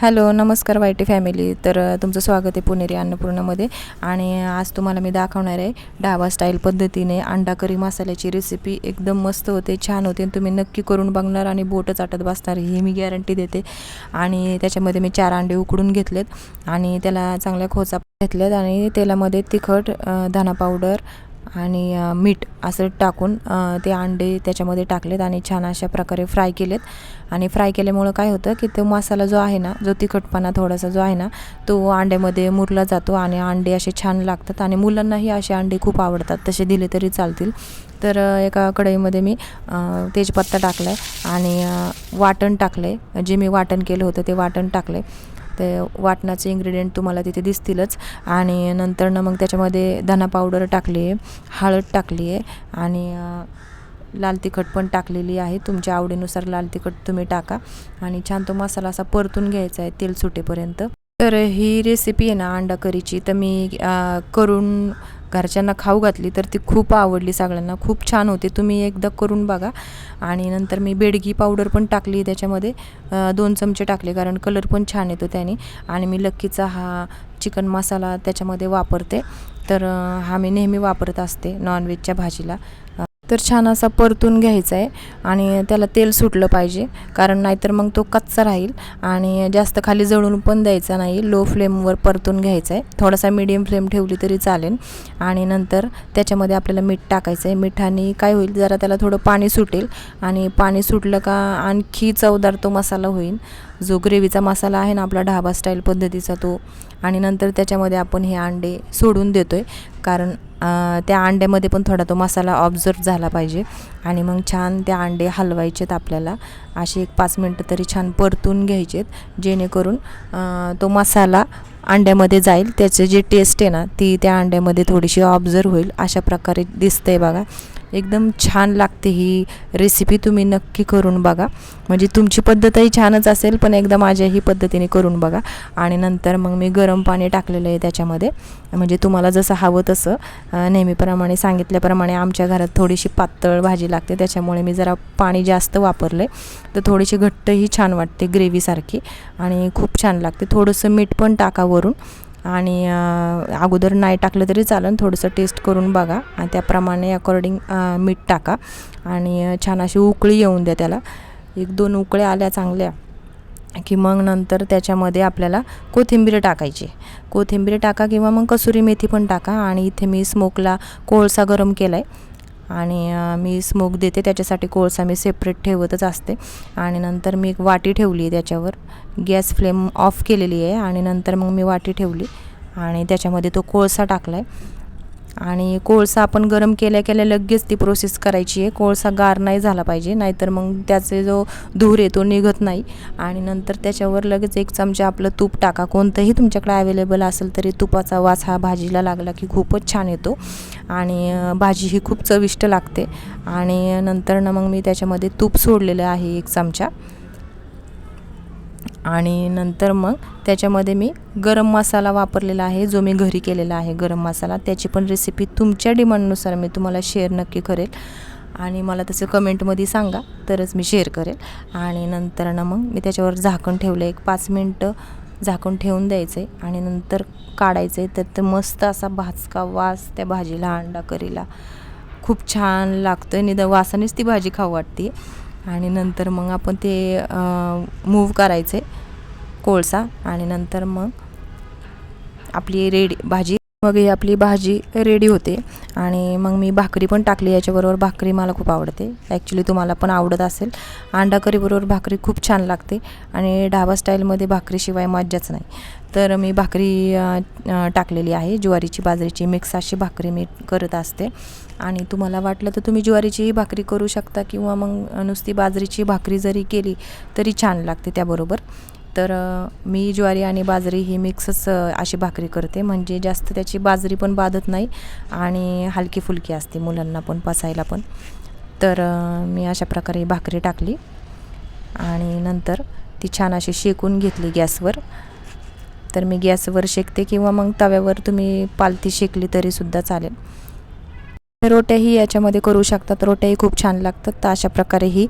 Hello नमस्कार YT family. तर तुमचं स्वागत आहे पुणेरी अन्नपूर्णामध्ये. आणि आज तुम्हाला मी दाखवणार आहे डावा स्टाईल पद्धतीने अंडा करी मसाल्याची रेसिपी एकदम मस्त होते छान होते. आणि तुम्ही नक्की करून बघणार आणि बोटं चाटत बसणार ही मी गॅरंटी देते. आणि त्याच्यामध्ये मी चार अंडे उकडून घेतलेत. आणि त्याला चांगल्या खोचा घेतल्यात. आणि तेलामध्ये तिखट धना पावडर आणि मीठ असं टाकून ते अंडे त्याच्यामध्ये टाकलेत आणि छान अशा प्रकारे फ्राय केलेत. आणि फ्राय केल्यामुळं काय होतं की तो मसाला जो आहे ना जो तिखटपणा थोडासा जो आहे ना तो अंड्यामध्ये मुरला जातो आणि अंडे असे छान लागतात आणि मुलांनाही असे अंडे खूप आवडतात. तसे दिले तरी चालतील. तर एका कढईमध्ये मी तेजपत्ता टाकला आहे आणि वाटण टाकलं आहे जे मी वाटण केलं होतं ते वाटण टाकलं आहे ते वाटणाचे इन्ग्रेडियंट तुम्हाला तिथे दिसतीलच. आणि नंतरनं मग त्याच्यामध्ये धना पावडर टाकली आहे हळद टाकली आहे आणि लाल तिखट पण टाकलेली आहे. तुमच्या आवडीनुसार लाल तिखट तुम्ही टाका. आणि छान तो मसाला असा परतून घ्यायचा आहे तेल सुटेपर्यंत. तर ही रेसिपी आहे ना अंडा करीची तर मी करून घरच्यांना खाऊ घातली तर ती खूप आवडली सगळ्यांना. खूप छान होते. तुम्ही एकदा करून बघा. आणि नंतर मी बेडगी पावडर पण टाकली त्याच्यामध्ये. दोन चमचे टाकले कारण कलर पण छान येतो त्याने. आणि मी लक्कीचा हा चिकन मसाला त्याच्यामध्ये वापरते. तर हा मी नेहमी वापरत असते नॉनव्हेजच्या भाजीला. तर छान असा परतून घ्यायचा आहे आणि त्याला तेल सुटलं पाहिजे. कारण नाहीतर मग तो कच्चा राहील आणि जास्त खाली जळून पण द्यायचा नाही. लो फ्लेमवर परतून घ्यायचा आहे. थोडासा मीडियम फ्लेम ठेवली तरी चालेल. आणि नंतर त्याच्यामध्ये आपल्याला मीठ टाकायचं आहे. मिठाने काय होईल? जरा त्याला थोडं पाणी सुटेल. आणि पाणी सुटलं का आणखी चवदार तो मसाला होईल. जो ग्रेव्हीचा मसाला आहे ना आपला ढाबा स्टाईल पद्धतीचा तो. आणि नंतर त्याच्यामध्ये आपण हे अंडे सोडून देतो आहे कारण त्या अंड्यामध्ये पण थोडा तो मसाला ऑब्झर्व झाला पाहिजे. आणि मग छान त्या अंडे हलवायचेत आपल्याला. असे एक पाच मिनटं तरी छान परतून घ्यायचेत. जेणेकरून तो मसाला अंड्यामध्ये जाईल. त्याचे जे टेस्ट आहे ना ती त्या अंड्यामध्ये थोडीशी ऑब्झर्व होईल. अशा प्रकारे दिसतंय बघा. एकदम छान लागते ही रेसिपी तुम्ही नक्की करून बघा. म्हणजे तुमची पद्धतही छानच असेल पण एकदा माझ्याही पद्धतीने करून बघा. आणि नंतर मग मी गरम पाणी टाकलेलं आहे त्याच्यामध्ये. म्हणजे तुम्हाला जसं हवं तसं नेहमीप्रमाणे सांगितल्याप्रमाणे आमच्या घरात थोडीशी पातळ भाजी लागते. त्याच्यामुळे मी जरा पाणी जास्त वापरलं आहे तर थोडीशी घट्टही छान वाटते ग्रेव्हीसारखी आणि खूप छान लागते. थोडंसं मीठ पण टाका वरून. आणि अगोदर नाही टाकलं तरी चालेल. थोडंसं टेस्ट करून बघा. आणि त्याप्रमाणे अकॉर्डिंग मीठ टाका. आणि छान अशी उकळी येऊन द्या त्याला. एक दोन उकळ्या आल्या चांगल्या की मग नंतर त्याच्यामध्ये आपल्याला कोथिंबीर टाकायची. कोथिंबीर टाका किंवा मग कसुरी मेथी पण टाका. आणि इथे मी स्मोकला कोळसा गरम केला आहे आणि मी स्मोक देते त्याच्यासाठी कोळसा मी सेपरेट ठेवतच असते. आणि नंतर मी एक वाटी ठेवली आहे त्याच्यावर. गॅस फ्लेम ऑफ केलेली आहे आणि नंतर मग मी वाटी ठेवली. आणि त्याच्यामध्ये तो कोळसा टाकला आहे आणि कोळसा आपण गरम केल्या केल्या लगेच ती प्रोसेस करायची आहे. कोळसा गार नाही झाला पाहिजे नाहीतर मग त्याचे जो धूर आहे तो निघत नाही. आणि नंतर त्याच्यावर लगेच एक चमचा आपलं तूप टाका. कोणतंही तुमच्याकडे अवेलेबल असेल तरी तुपाचा वास हा भाजीला लागला की खूपच छान येतो. आणि भाजी ही खूप चविष्ट लागते. आणि नंतर ना मग मी त्याच्यामध्ये तूप सोडलेलं आहे एक चमचा. आणि नंतर मग त्याच्यामध्ये मी गरम मसाला वापरलेला आहे जो मी घरी केलेला आहे गरम मसाला. त्याची पण रेसिपी तुमच्या डिमांडनुसार मी तुम्हाला शेअर नक्की करेल. आणि मला तसं कमेंटमध्ये सांगा तरच मी शेअर करेल. आणि नंतर ना मग मी त्याच्यावर झाकण ठेवलं एक पाच मिनटं झाकण ठेवून द्यायचं आहे आणि नंतर काढायचं आहे तर ते मस्त असा भाजका वास त्या भाजीला अंडा करीला. खूप छान लागतं आहे निदा वासानेच ती भाजी खाऊ वाटते आणि नंतर मग आपण ते मूव करायचे कोळसा आणि नंतर मग आपली रेडी भाजी मग ही आपली भाजी रेडी होते. आणि मग मी भाकरी पण टाकली याच्याबरोबर भाकरी मला खूप आवडते. ॲक्च्युली तुम्हाला पण आवडत असेल. अंडा करीबरोबर भाकरी खूप छान लागते आणि ढाबा स्टाईलमध्ये भाकरीशिवाय मज्जाच नाही. तर मी भाकरी टाकलेली आहे. ज्वारीची बाजरीची मिक्स अशी भाकरी मी करत असते. आणि तुम्हाला वाटलं तर तुम्ही ज्वारीचीही भाकरी करू शकता किंवा मग नुसती बाजरीची भाकरी जरी केली तरी छान लागते त्याबरोबर. तर मी ज्वारी आणि बाजरी ही मिक्सच अशी भाकरी करते. म्हणजे जास्त त्याची बाजरी पण बाधत नाही आणि हलकी फुलकी असते मुलांना पण पचायला पण. तर मी अशा प्रकारे भाकरी टाकली आणि नंतर ती छान अशी शेकून घेतली गॅसवर. तर मी गॅसवर शेकते किंवा मग तव्यावर तुम्ही पालती शेकली तरीसुद्धा चालेल. रोट्याही याच्यामध्ये करू शकतात. रोट्याही खूप छान लागतात. तर अशा प्रकारे ही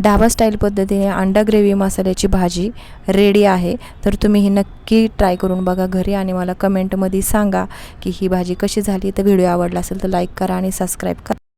ढाबा स्टाईल पद्धतीने अंडा ग्रेव्ही मसाल्याची भाजी रेडी आहे. तर तुम्ही ही नक्की ट्राय करून बघा घरी आणि मला कमेंटमध्ये सांगा की ही भाजी कशी झाली. तर व्हिडिओ आवडला असेल तर लाईक करा आणि सबस्क्राईब करा.